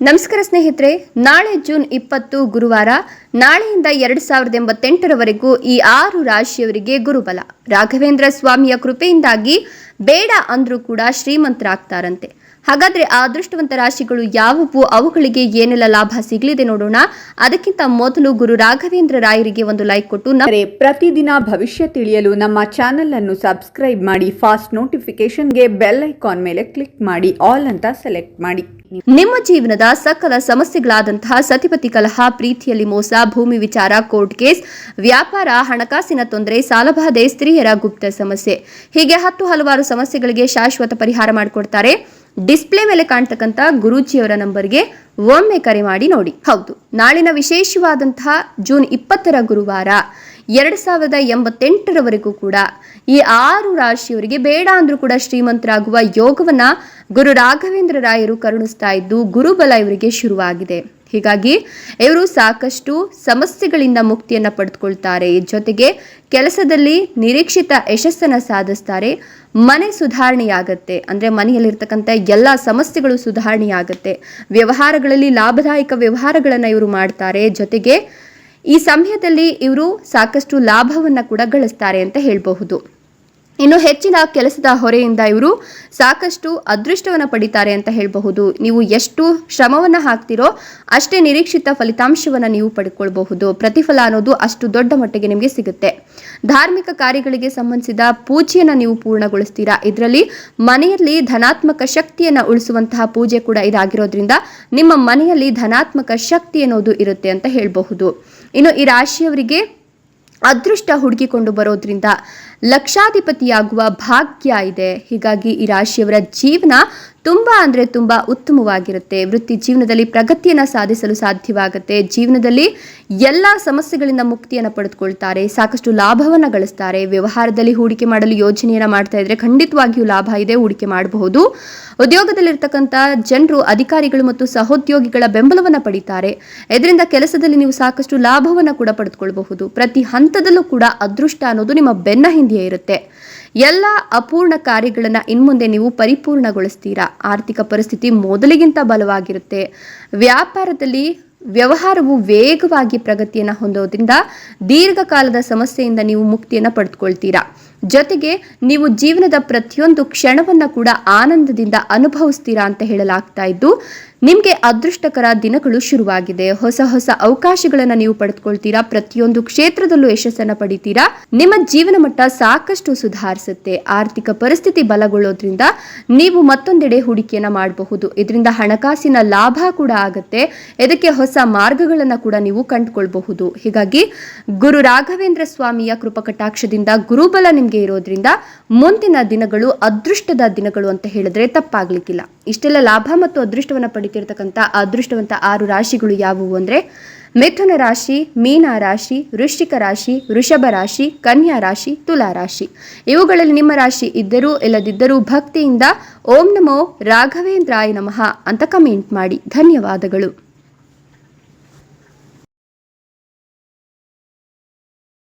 ನಮಸ್ಕಾರ ಸ್ನೇಹಿತರೆ, ನಾಳೆ ಜೂನ್ ಇಪ್ಪತ್ತು ಗುರುವಾರ, ನಾಳೆಯಿಂದ ಎರಡು ಸಾವಿರದ ಎಂಬತ್ತೆಂಟರವರೆಗೂ ಈ ಆರು ರಾಶಿಯವರಿಗೆ ಗುರುಬಲ. ರಾಘವೇಂದ್ರ ಸ್ವಾಮಿಯ ಕೃಪೆಯಿಂದಾಗಿ ಬೇಡ ಅಂದ್ರೂ ಕೂಡ ಶ್ರೀಮಂತರಾಗ್ತಾರಂತೆ. ಹಾಗಾದ್ರೆ ಆ ಅದೃಷ್ಟವಂತ ರಾಶಿಗಳು ಯಾವುವು? ಅವುಗಳಿಗೆ ಏನೆಲ್ಲ ಲಾಭ ಸಿಗಲಿದೆ ನೋಡೋಣ. ಅದಕ್ಕಿಂತ ಮೊದಲು ಗುರು ರಾಘವೇಂದ್ರ ರಾಯರಿಗೆ ಒಂದು ಲೈಕ್ ಕೊಟ್ಟು ಪ್ರತಿದಿನ ಭವಿಷ್ಯ ತಿಳಿಯಲು ನಮ್ಮ ಚಾನೆಲ್ ಅನ್ನು ಸಬ್ಸ್ಕ್ರೈಬ್ ಮಾಡಿ ಫಾಸ್ಟ್ ನೋಟಿಫಿಕೇಶನ್ಗೆ ಬೆಲ್ ಐಕಾನ್ ಮೇಲೆ ಕ್ಲಿಕ್ ಮಾಡಿ ಆಲ್ ಅಂತ ಸೆಲೆಕ್ಟ್ ಮಾಡಿ. ನಿಮ್ಮ ಜೀವನದ ಸಕಲ ಸಮಸ್ಯೆಗಳಾದಂತಹ ಸತಿಪತಿ ಕಲಹ ಪ್ರೀತಿಯಲ್ಲಿ ಮೋಸ ಭೂಮಿ ವಿಚಾರ ಕೋರ್ಟ್ ಕೇಸ್ ವ್ಯಾಪಾರ ಹಣಕಾಸಿನ ತೊಂದರೆ ಸಾಲಬಾಧೆ ಸ್ತ್ರೀಯರ ಗುಪ್ತ ಸಮಸ್ಯೆ. ಹೀಗೆ ಹತ್ತು ಹಲವಾರು ಸಮಸ್ಯೆಗಳಿಗೆ ಶಾಶ್ವತ ಪರಿಹಾರ ಮಾಡಿಕೊಡ್ತಾರೆ. ಡಿಸ್ಪ್ಲೇ ಮೇಲೆ ಕಾಣ್ತಕ್ಕಂಥ ಗುರೂಜಿಯವರ ನಂಬರ್ಗೆ ಒಮ್ಮೆ ಕರೆ ಮಾಡಿ ನೋಡಿ. ಹೌದು, ನಾಳಿನ ವಿಶೇಷವಾದಂತಹ ಜೂನ್ ಇಪ್ಪತ್ತರ ಗುರುವಾರ ಎರಡು ಸಾವಿರದ ಎಂಬತ್ತೆಂಟರವರೆಗೂ ಕೂಡ ಈ ಆರು ರಾಶಿಯವರಿಗೆ ಬೇಡ ಅಂದ್ರೂ ಕೂಡ ಶ್ರೀಮಂತರಾಗುವ ಯೋಗವನ್ನ ಗುರು ರಾಘವೇಂದ್ರ ರಾಯರು ಕರುಣಿಸ್ತಾ ಇದ್ದು ಗುರುಬಲ ಇವರಿಗೆ ಶುರುವಾಗಿದೆ. ಹೀಗಾಗಿ ಇವರು ಸಾಕಷ್ಟು ಸಮಸ್ಯೆಗಳಿಂದ ಮುಕ್ತಿಯನ್ನು ಪಡೆದುಕೊಳ್ತಾರೆ. ಜೊತೆಗೆ ಕೆಲಸದಲ್ಲಿ ನಿರೀಕ್ಷಿತ ಯಶಸ್ಸನ್ನು ಸಾಧಿಸ್ತಾರೆ. ಮನೆ ಸುಧಾರಣೆಯಾಗತ್ತೆ. ಅಂದರೆ ಮನೆಯಲ್ಲಿರ್ತಕ್ಕಂಥ ಎಲ್ಲ ಸಮಸ್ಯೆಗಳು ಸುಧಾರಣೆಯಾಗತ್ತೆ. ವ್ಯವಹಾರಗಳಲ್ಲಿ ಲಾಭದಾಯಕ ವ್ಯವಹಾರಗಳನ್ನು ಇವರು ಮಾಡ್ತಾರೆ. ಜೊತೆಗೆ ಈ ಸಮಯದಲ್ಲಿ ಇವರು ಸಾಕಷ್ಟು ಲಾಭವನ್ನು ಕೂಡ ಗಳಿಸ್ತಾರೆ ಅಂತ ಹೇಳಬಹುದು. ಇನ್ನು ಹೆಚ್ಚಿನ ಕೆಲಸದ ಹೊರೆಯಿಂದ ಇವರು ಸಾಕಷ್ಟು ಅದೃಷ್ಟವನ್ನು ಪಡಿತಾರೆ ಅಂತ ಹೇಳಬಹುದು. ನೀವು ಎಷ್ಟು ಶ್ರಮವನ್ನು ಹಾಕ್ತಿರೋ ಅಷ್ಟೇ ನಿರೀಕ್ಷಿತ ಫಲಿತಾಂಶವನ್ನು ನೀವು ಪಡ್ಕೊಳ್ಬಹುದು. ಪ್ರತಿಫಲ ಅನ್ನೋದು ಅಷ್ಟು ದೊಡ್ಡ ಮಟ್ಟಿಗೆ ನಿಮಗೆ ಸಿಗುತ್ತೆ. ಧಾರ್ಮಿಕ ಕಾರ್ಯಗಳಿಗೆ ಸಂಬಂಧಿಸಿದ ಪೂಜೆಯನ್ನು ನೀವು ಪೂರ್ಣಗೊಳಿಸ್ತೀರಾ? ಇದರಲ್ಲಿ ಮನೆಯಲ್ಲಿ ಧನಾತ್ಮಕ ಶಕ್ತಿಯನ್ನು ಉಳಿಸುವಂತಹ ಪೂಜೆ ಕೂಡ ಇದಾಗಿರೋದ್ರಿಂದ ನಿಮ್ಮ ಮನೆಯಲ್ಲಿ ಧನಾತ್ಮಕ ಶಕ್ತಿ ಅನ್ನೋದು ಇರುತ್ತೆ ಅಂತ ಹೇಳಬಹುದು. ಇನ್ನು ಈ ರಾಶಿಯವರಿಗೆ ಅದೃಷ್ಟ ಹುಡುಕಿಕೊಂಡು ಬರೋದ್ರಿಂದ ಲಕ್ಷಾಧಿಪತಿಯಾಗುವ ಭಾಗ್ಯ ಇದೆ. ಹೀಗಾಗಿ ಈ ರಾಶಿಯವರ ಜೀವನ ತುಂಬ ಅಂದ್ರೆ ತುಂಬ ಉತ್ತಮವಾಗಿರುತ್ತೆ. ವೃತ್ತಿ ಜೀವನದಲ್ಲಿ ಪ್ರಗತಿಯನ್ನ ಸಾಧಿಸಲು ಸಾಧ್ಯವಾಗುತ್ತೆ. ಜೀವನದಲ್ಲಿ ಎಲ್ಲ ಸಮಸ್ಯೆಗಳಿಂದ ಮುಕ್ತಿಯನ್ನು ಪಡೆದುಕೊಳ್ತಾರೆ. ಸಾಕಷ್ಟು ಲಾಭವನ್ನ ಗಳಿಸ್ತಾರೆ. ವ್ಯವಹಾರದಲ್ಲಿ ಹೂಡಿಕೆ ಮಾಡಲು ಯೋಜನೆಯನ್ನ ಮಾಡ್ತಾ ಇದ್ರೆ ಖಂಡಿತವಾಗಿಯೂ ಲಾಭ ಇದೆ, ಹೂಡಿಕೆ ಮಾಡಬಹುದು. ಉದ್ಯೋಗದಲ್ಲಿರ್ತಕ್ಕಂಥ ಜನರು, ಅಧಿಕಾರಿಗಳು ಮತ್ತು ಸಹೋದ್ಯೋಗಿಗಳ ಬೆಂಬಲವನ್ನು ಪಡಿತಾರೆ. ಇದರಿಂದ ಕೆಲಸದಲ್ಲಿ ನೀವು ಸಾಕಷ್ಟು ಲಾಭವನ್ನು ಕೂಡ ಪಡೆದುಕೊಳ್ಳಬಹುದು ಪ್ರತಿ ಹಂತದಲ್ಲೂ ಕೂಡ ಅದೃಷ್ಟ ಅನ್ನೋದು ನಿಮ್ಮ ಬೆನ್ನ ಹಿಂದೆಯೇ ಇರುತ್ತೆ. ಎಲ್ಲ ಅಪೂರ್ಣ ಕಾರ್ಯಗಳನ್ನು ಇನ್ಮುಂದೆ ನೀವು ಪರಿಪೂರ್ಣಗೊಳಿಸ್ತೀರಾ? ಆರ್ಥಿಕ ಪರಿಸ್ಥಿತಿ ಮೊದಲಿಗಿಂತ ಬಲವಾಗಿರುತ್ತೆ. ವ್ಯಾಪಾರದಲ್ಲಿ ವ್ಯವಹಾರವು ವೇಗವಾಗಿ ಪ್ರಗತಿಯನ್ನು ಹೊಂದೋದ್ರಿಂದ ದೀರ್ಘಕಾಲದ ಸಮಸ್ಯೆಯಿಂದ ನೀವು ಮುಕ್ತಿಯನ್ನು ಪಡೆದುಕೊಳ್ತೀರಾ? ಜೊತೆಗೆ ನೀವು ಜೀವನದ ಪ್ರತಿಯೊಂದು ಕ್ಷಣವನ್ನ ಕೂಡ ಆನಂದದಿಂದ ಅನುಭವಿಸ್ತೀರಾ ಅಂತ ಹೇಳಲಾಗ್ತಾ ಇದ್ದು, ನಿಮಗೆ ಅದೃಷ್ಟಕರ ದಿನಗಳು ಶುರುವಾಗಿದೆ. ಹೊಸ ಹೊಸ ಅವಕಾಶಗಳನ್ನು ನೀವು ಪಡೆದುಕೊಳ್ತೀರಾ? ಪ್ರತಿಯೊಂದು ಕ್ಷೇತ್ರದಲ್ಲೂ ಯಶಸ್ಸನ್ನು ಪಡಿತೀರಾ? ನಿಮ್ಮ ಜೀವನ ಮಟ್ಟ ಸಾಕಷ್ಟು ಸುಧಾರಿಸುತ್ತೆ. ಆರ್ಥಿಕ ಪರಿಸ್ಥಿತಿ ಬಲಗೊಳ್ಳೋದ್ರಿಂದ ನೀವು ಮತ್ತೊಂದೆಡೆ ಹೂಡಿಕೆಯನ್ನು ಮಾಡಬಹುದು. ಇದರಿಂದ ಹಣಕಾಸಿನ ಲಾಭ ಕೂಡ ಆಗುತ್ತೆ. ಇದಕ್ಕೆ ಹೊಸ ಮಾರ್ಗಗಳನ್ನು ಕೂಡ ನೀವು ಕಂಡುಕೊಳ್ಬಹುದು. ಹೀಗಾಗಿ ಗುರು ರಾಘವೇಂದ್ರ ಸ್ವಾಮಿಯ ಕೃಪಕಟಾಕ್ಷದಿಂದ ಗುರುಬಲ ನಿಮಗೆ ಇರೋದ್ರಿಂದ ಮುಂದಿನ ದಿನಗಳು ಅದೃಷ್ಟದ ದಿನಗಳು ಅಂತ ಹೇಳಿದ್ರೆ ತಪ್ಪಾಗ್ಲಿಕ್ಕಿಲ್ಲ. ಇಷ್ಟೆಲ್ಲ ಲಾಭ ಮತ್ತು ಅದೃಷ್ಟವನ್ನು ಪಡಿತಿರ್ತಕ್ಕಂಥ ಅದೃಷ್ಟವಂತ ಆರು ರಾಶಿಗಳು ಯಾವುವು ಅಂದರೆ ಮಿಥುನ ರಾಶಿ, ಮೀನ ರಾಶಿ, ವೃಶ್ಚಿಕ ರಾಶಿ, ವೃಷಭ ರಾಶಿ, ಕನ್ಯಾ ರಾಶಿ, ತುಲಾ ರಾಶಿ. ಇವುಗಳಲ್ಲಿ ನಿಮ್ಮ ರಾಶಿ ಇದ್ದರೂ ಇಲ್ಲದಿದ್ದರೂ ಭಕ್ತಿಯಿಂದ ಓಂ ನಮೋ ರಾಘವೇಂದ್ರಾಯ ನಮಃ ಅಂತ ಕಮೆಂಟ್ ಮಾಡಿ. ಧನ್ಯವಾದಗಳು.